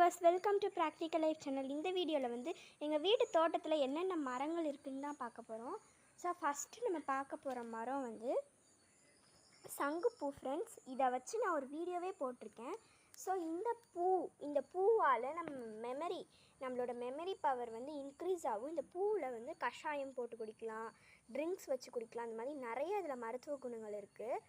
Viewers welcome to practical life channel இந்த வீடியோவில் வந்து எங்கள் வீட்டு தோட்டத்தில் என்னென்ன மரங்கள் இருக்குன்னு தான் பார்க்க போகிறோம் ஸோ ஃபஸ்ட்டு நம்ம பார்க்க போகிற மரம் வந்து சங்குப்பூ ஃப்ரெண்ட்ஸ் இதை வச்சு நான் ஒரு வீடியோவே போட்டிருக்கேன். ஸோ இந்த பூ இந்த பூவால் நம்ம மெமரி நம்மளோட மெமரி பவர் வந்து இன்க்ரீஸ் ஆகும். இந்த பூவில் வந்து கஷாயம் போட்டு குடிக்கலாம் ட்ரிங்க்ஸ் வச்சு குடிக்கலாம். அந்த மாதிரி நிறைய இதில் மருத்துவ குணங்கள் இருக்குது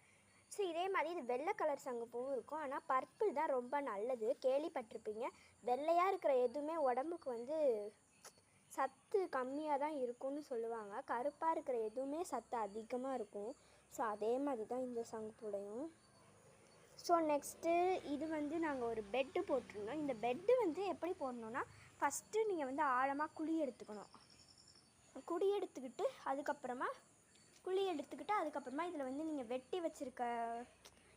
ஸோ இதே மாதிரி இது வெள்ளை கலர் சங்குப்பூவும் இருக்கும். ஆனால் பர்பிள் தான் ரொம்ப நல்லது. கேள்விப்பட்டிருப்பீங்க. வெள்ளையாக இருக்கிற எதுவுமே உடம்புக்கு வந்து சத்து கம்மியாக தான் இருக்கும்னு சொல்லுவாங்க. கருப்பாக இருக்கிற எதுவுமே சத்து அதிகமாக இருக்கும். ஸோ அதே மாதிரி தான் இந்த சங்குப்பூடையும் ஸோ நெக்ஸ்ட்டு இது வந்து நாங்கள் ஒரு பெட்டு போட்டிருந்தோம். இந்த பெட்டு வந்து எப்படி போடணுன்னா ஃபஸ்ட்டு நீங்கள் வந்து ஆழமாக குழி எடுத்துக்கணும். குழி எடுத்துக்கிட்டு அதுக்கப்புறமா குழி எடுத்துக்கிட்டு அதுக்கப்புறமா இதில் வந்து நீங்கள் வெட்டி வச்சுருக்க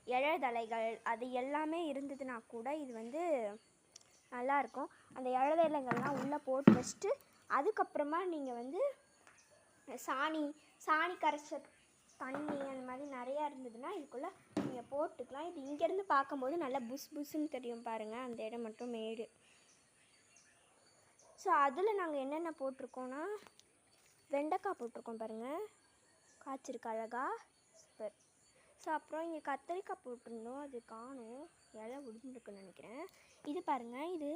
இழதலைகள் அது எல்லாமே இருந்ததுன்னா கூட இது வந்து நல்லாயிருக்கும். அந்த இழதலைகள்லாம் உள்ளே போட்டு வச்சுட்டு அதுக்கப்புறமா நீங்கள் வந்து சாணி சாணி கரைச்ச தண்ணி அந்த மாதிரி நிறையா இருந்ததுன்னா இதுக்குள்ளே நீங்கள் போட்டுக்கலாம். இது இங்கேருந்து பார்க்கும்போது நல்லா புஸ் புஸ்ன்னு தெரியும் பாருங்கள் அந்த இடம் மட்டும் மேடு. ஸோ அதில் நாங்கள் என்னென்ன போட்டிருக்கோன்னா வெண்டைக்காய் போட்டிருக்கோம் பாருங்கள் காய்ச்சிருக்கு அழகா? சூப்பர் ஸோ அப்புறம் இங்கே கத்தரிக்காய் போட்டிருந்தோம். அது காணும். இலை விழுந்துருக்குன்னு நினைக்கிறேன். இது பாருங்கள் இது.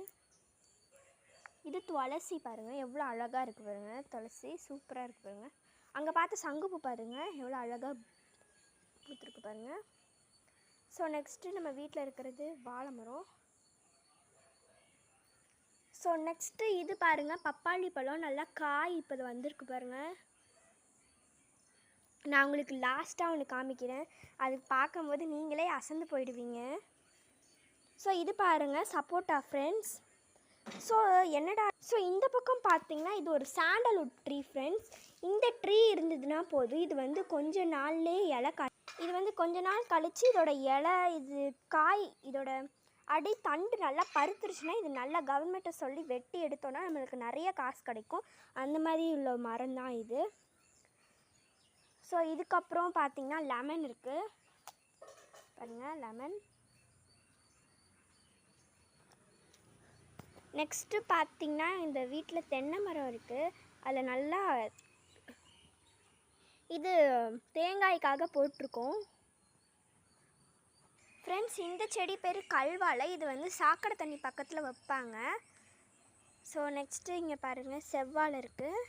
இது துளசி பாருங்கள் எவ்வளோ அழகாக இருக்குது பாருங்கள் துளசி சூப்பராக இருக்குது பாருங்கள் அங்கே பார்த்து சங்குப்பூ பாருங்கள் எவ்வளோ அழகாக பூத்துருக்கு பாருங்கள் ஸோ நெக்ஸ்ட்டு நம்ம வீட்டில் இருக்கிறது வாழை மரம். ஸோ நெக்ஸ்ட்டு இது பாருங்கள் பப்பாளி பழம். நல்லா காய் இப்போ இது வந்திருக்கு பாருங்கள் நான் உங்களுக்கு லாஸ்ட்டாக ஒன்று காமிக்கிறேன். அது பார்க்கும்போது நீங்களே அசந்து போயிடுவீங்க. ஸோ இது பாருங்கள் சப்போட்டா ஃப்ரெண்ட்ஸ் ஸோ என்னடா ஸோ இந்த பக்கம் பார்த்தீங்கன்னா இது ஒரு சாண்டல்வுட் ட்ரீ ஃப்ரெண்ட்ஸ் இந்த ட்ரீ இருந்ததுன்னா போதும். இது வந்து கொஞ்ச நாள்லேயே இலை கா இது வந்து கொஞ்ச நாள் கழித்து இதோட இலை இது காய் இதோட அடி தண்டு நல்லா பருத்துருச்சுன்னா இது நல்லா கவர்மெண்ட்டை சொல்லி வெட்டி எடுத்தோன்னா நம்மளுக்கு நிறைய காசு கிடைக்கும். அந்த மாதிரி உள்ள மரம் தான் இது. ஸோ இதுக்கப்புறம் பார்த்தீங்கன்னா லெமன் இருக்குது பாருங்கள் லெமன் நெக்ஸ்ட்டு பார்த்தீங்கன்னா இந்த வீட்டில் தென்னை மரம் இருக்குது அதில் நல்லா இது தேங்காய்க்காக போட்டிருக்கோம். ஃப்ரெண்ட்ஸ் இந்த செடி பேர் கல்வாழை. இது வந்து சாக்கடை தண்ணி பக்கத்தில் வைப்பாங்க. ஸோ நெக்ஸ்ட்டு இங்கே பாருங்கள் செவ்வாழை இருக்குது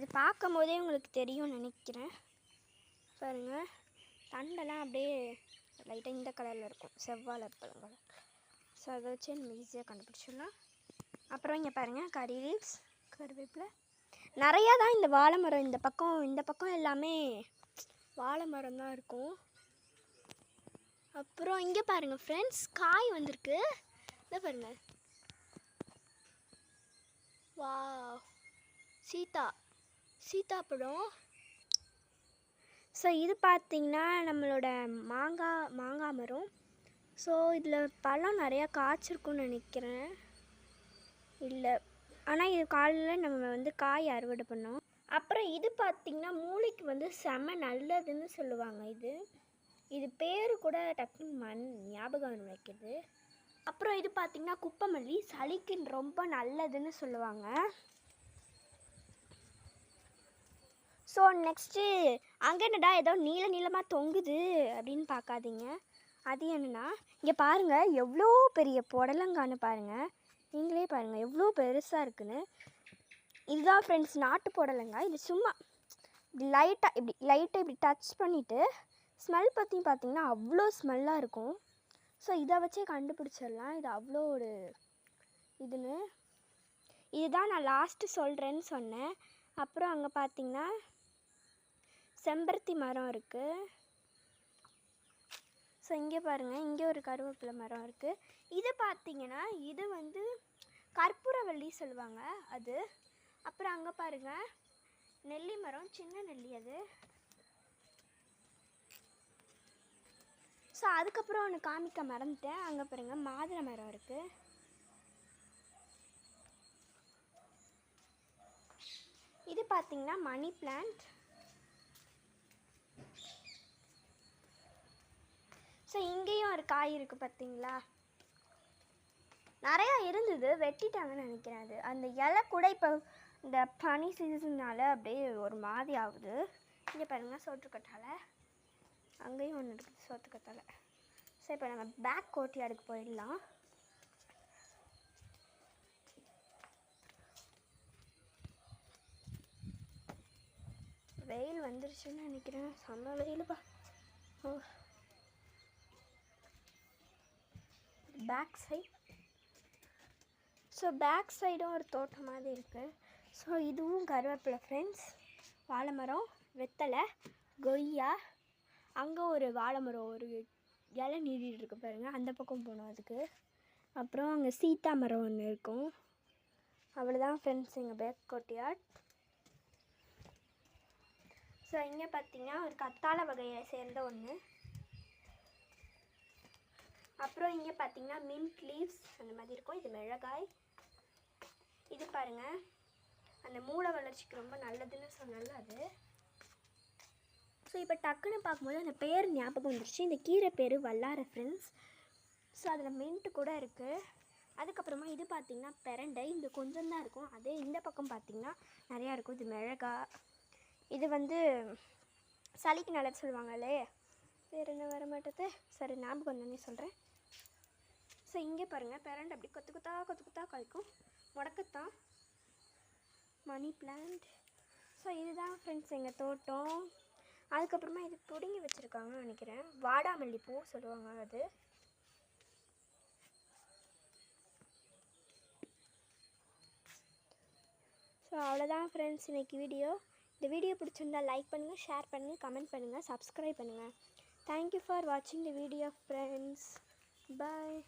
இது பார்க்கும் போதே உங்களுக்கு தெரியும்னு நினைக்கிறேன். பாருங்கள் தண்டெல்லாம் அப்படியே லைட்டாக இந்த கலரில் இருக்கும். செவ்வாழை பழங்கள். ஸோ அதை வச்சு நம்ம ஈஸியாக கண்டுபிடிச்சிடலாம். அப்புறம் இங்கே பாருங்கள் கறி லீவ்ஸ் கருவேப்பிலை. நிறையா தான் இந்த வாழை மரம் இந்த பக்கம் இந்த பக்கம் எல்லாமே வாழை மரம் தான் இருக்கும். அப்புறம் இங்கே பாருங்கள் ஃப்ரெண்ட்ஸ் காய் வந்திருக்கு. இதை பாருங்கள் வா சீதா. சீத்தாப்பழம் ஸோ இது பார்த்திங்கன்னா நம்மளோட மாங்காய் மாங்காய் மரம். ஸோ இதில் பழம் நிறையா காய்ச்சிருக்குன்னு நினைக்கிறேன். இல்லை. ஆனால் இது காலையில் நம்ம வந்து காய் அறுவடை பண்ணோம். அப்புறம் இது பார்த்திங்கன்னா மூளைக்கு வந்து செம நல்லதுன்னு சொல்லுவாங்க இது. இது பேர் கூட டக்குன்னு மண் ஞாபகம் வர அப்புறம் இது பார்த்திங்கன்னா குப்பமல்லி சளிக்கு ரொம்ப நல்லதுன்னு சொல்லுவாங்க. ஸோ நெக்ஸ்ட்டு அங்கே என்னடா ஏதோ நீள நீளமாக தொங்குது அப்படின்னு பார்க்காதீங்க. அது என்னன்னா இங்கே பாருங்கள் எவ்வளோ பெரிய புடலங்கான்னு பாருங்கள் நீங்களே பாருங்கள் எவ்வளோ பெருசாக இருக்குன்னு. இதுதான் ஃப்ரெண்ட்ஸ் நாட்டு புடலங்காய். இது சும்மா லைட்டாக இப்படி லைட்டாக இப்படி டச் பண்ணிவிட்டு ஸ்மெல் பற்றி பார்த்தீங்கன்னா அவ்வளோ ஸ்மெல்லாக இருக்கும். ஸோ இதை வச்சே கண்டுபிடிச்சிடலாம். இது அவ்வளோ ஒரு இதுன்னு. இதுதான் நான் லாஸ்ட்டு சொல்கிறேன்னு சொன்னேன். அப்புறம் அங்கே பார்த்தீங்கன்னா செம்பருத்தி மரம் இருக்குது ஸோ இங்கே பாருங்கள் இங்கே ஒரு கருவேப்பிலை மரம் இருக்குது இது பார்த்திங்கன்னா இது வந்து கற்பூரவள்ளி சொல்லுவாங்க அது. அப்புறம் அங்கே பாருங்கள் நெல்லி மரம் சின்ன நெல்லி அது. ஸோ அதுக்கப்புறம் ஒன்று காமிக்க மறந்துட்டேன். அங்கே பாருங்கள் மாதுளை மரம் இருக்குது இது பார்த்திங்கன்னா மணி பிளான்ட் ஸோ இங்கேயும் ஒரு காய் இருக்குது பார்த்தீங்களா நிறையா இருந்தது. வெட்டிட்டாங்கன்னு நினைக்கிறேன் அது. அந்த இலை கூட இப்போ இந்த பனி சீசன்னால அப்படியே ஒரு மாதிரி ஆகுது. இங்கே பாருங்கள் சோற்றுக்கட்டால. அங்கேயும் ஒன்று இருக்குது சோற்றுக்கட்டால். சரி இப்போ நம்ம பேக் கோட்டியாடுக்கு போயிடலாம். வெயில் வந்துருச்சுன்னு நினைக்கிறேன். செம்ம வெயிலுப்பா. ஓ. பேக் சைட் ஸோ பேக் சைடும் ஒரு தோட்டம் மாதிரி இருக்குது ஸோ இதுவும் கருவேப்பிலை ஃப்ரெண்ட்ஸ் வாழை மரம் வெத்தலை கொய்யா. அங்கே ஒரு வாழை மரம் ஒரு இலை நீடிட்டு இருக்கு பாருங்கள் அந்த பக்கம் போகணும் அதுக்கு. அப்புறம் அங்கே சீத்தா மரம் ஒன்று இருக்கும். அவ்வளோதான் ஃப்ரெண்ட்ஸ் எங்கள் பேக் கோட்டியாட் ஸோ இங்கே பார்த்தீங்கன்னா ஒரு கத்தாழை வகையை சேர்ந்த ஒன்று அப்புறம் இங்கே பார்த்தீங்கன்னா மின்ட் லீவ்ஸ் அந்த மாதிரி இருக்கும். இது மிளகாய். இது பாருங்கள் அந்த மூளை வளர்ச்சிக்கு ரொம்ப நல்லதுன்னு சொன்னல அது. ஸோ இப்போ டக்குன்னு பார்க்கும்போது அந்த பேர் ஞாபகம் வந்துருச்சு. இந்த கீரை பேர் வல்லார ஃப்ரெண்ட்ஸ் ஸோ அதில் மின்ட் கூட இருக்குது அதுக்கப்புறமா இது பார்த்திங்கன்னா பெரண்டை. இந்த கொஞ்சம் தான் இருக்கும். அதே இந்த பக்கம் பார்த்திங்கன்னா நிறையா இருக்கும். இது மிளகாய் இது வந்து சளிக்கு நல்லது சொல்லுவாங்களே. வேறு என்ன வர மாட்டேது சரி ஞாபகம் வந்தோடனே சொல்கிறேன் ஸோ இங்கே பாருங்கள் பேரண்ட் அப்படி கொத்து கொத்தா கொத்து கொத்தா காய்க்கும் முடக்கத்தான். மணி பிளான்ட் ஸோ இதுதான் ஃப்ரெண்ட்ஸ் எங்கள் தோட்டம். அதுக்கப்புறமா இது பிடுங்கி வச்சுருக்காங்கன்னு நினைக்கிறேன். வாடாமல்லி பூ சொல்லுவாங்க அது. ஸோ அவ்வளோதான் ஃப்ரெண்ட்ஸ் இன்னைக்கு வீடியோ இந்த வீடியோ பிடிச்சிருந்தா லைக் பண்ணுங்கள் ஷேர் பண்ணுங்கள் கமெண்ட் பண்ணுங்கள் சப்ஸ்கிரைப் பண்ணுங்கள் தேங்க்யூ ஃபார் வாட்சிங் த வீடியோ ஃப்ரெண்ட்ஸ் பாய்